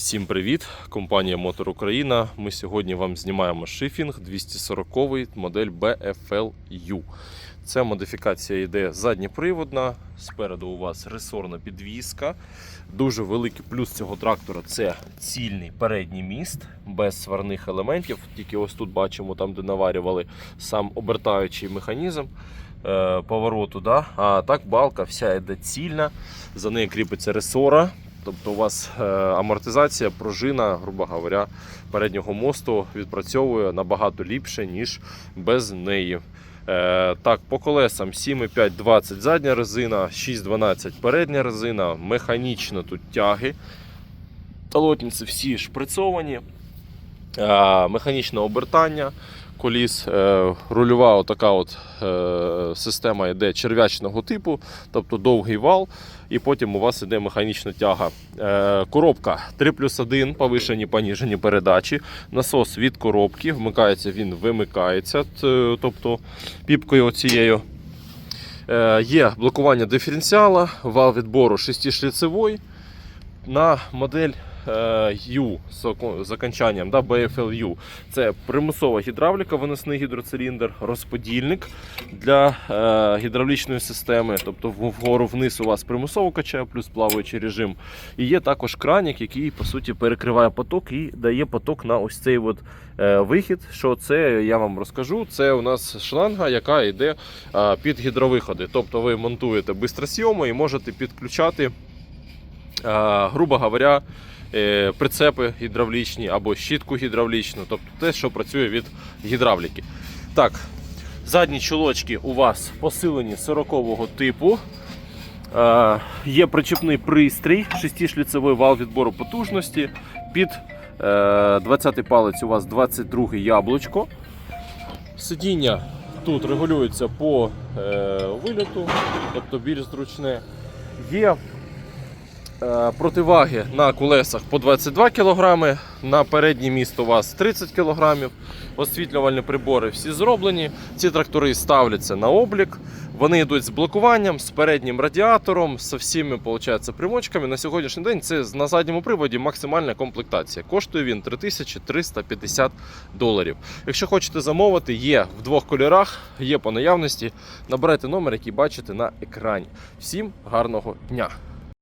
Всім привіт! Компанія Мотор Україна. Ми сьогодні вам знімаємо шифінг 240 модель BFLU. Це модифікація йде задньоприводна. Спереду у вас ресорна підвіска. Дуже великий плюс цього трактора це цільний передній міст без сварних елементів. Тільки ось тут бачимо, там де наварювали сам обертаючий механізм е, повороту. Да? А так балка вся йде цільна. За нею кріпиться ресора. Тобто у вас е, амортизація, пружина, грубо говоря, переднього мосту відпрацьовує набагато ліпше, ніж без неї. Е, так, по колесам 7,5 20 задня резина, 6,12 передня резина, механічно тут тяги. Талотниці всі шприцовані, е, механічне обертання коліс, е, рульова отака от, е, система йде черв'ячного типу, тобто довгий вал, і потім у вас йде механічна тяга. Е, коробка 3 плюс 1, повишені, поніжені передачі. Насос від коробки, вмикається він, вимикається, тобто піпкою оцією. Є блокування диференціала, вал відбору 6-шліцевий. На модель U з око- з окончанням да, BFLU. Це примусова гідравліка, виносний гідроциліндр, розподільник для е, гідравлічної системи. Тобто вгору вниз у вас примусово качає, плюс плаваючий режим. І є також кранік, який по суті перекриває поток і дає поток на ось цей от, е, вихід. Що це я вам розкажу. Це у нас шланга, яка йде е, під гідровиходи. Тобто ви монтуєте бистросйоми і можете підключати, е, грубо говоря, е, прицепи гідравлічні або щітку гідравлічну, тобто те, що працює від гідравліки. Так, задні чолочки у вас посилені 40-го типу. Е, є причепний пристрій, 6-шліцевий вал відбору потужності. Під е, 20-й палець у вас 22-й яблучко. Сидіння тут регулюється по е, вильоту, тобто більш зручне. Є е, противаги на колесах по 22 кг, на переднє місто у вас 30 кг. Освітлювальні прибори всі зроблені. Ці трактори ставляться на облік. Вони йдуть з блокуванням, з переднім радіатором, з всіми виходить, примочками. На сьогоднішній день це на задньому приводі максимальна комплектація. Коштує він 3350 доларів. Якщо хочете замовити, є в двох кольорах, є по наявності. Набирайте номер, який бачите на екрані. Всім гарного дня!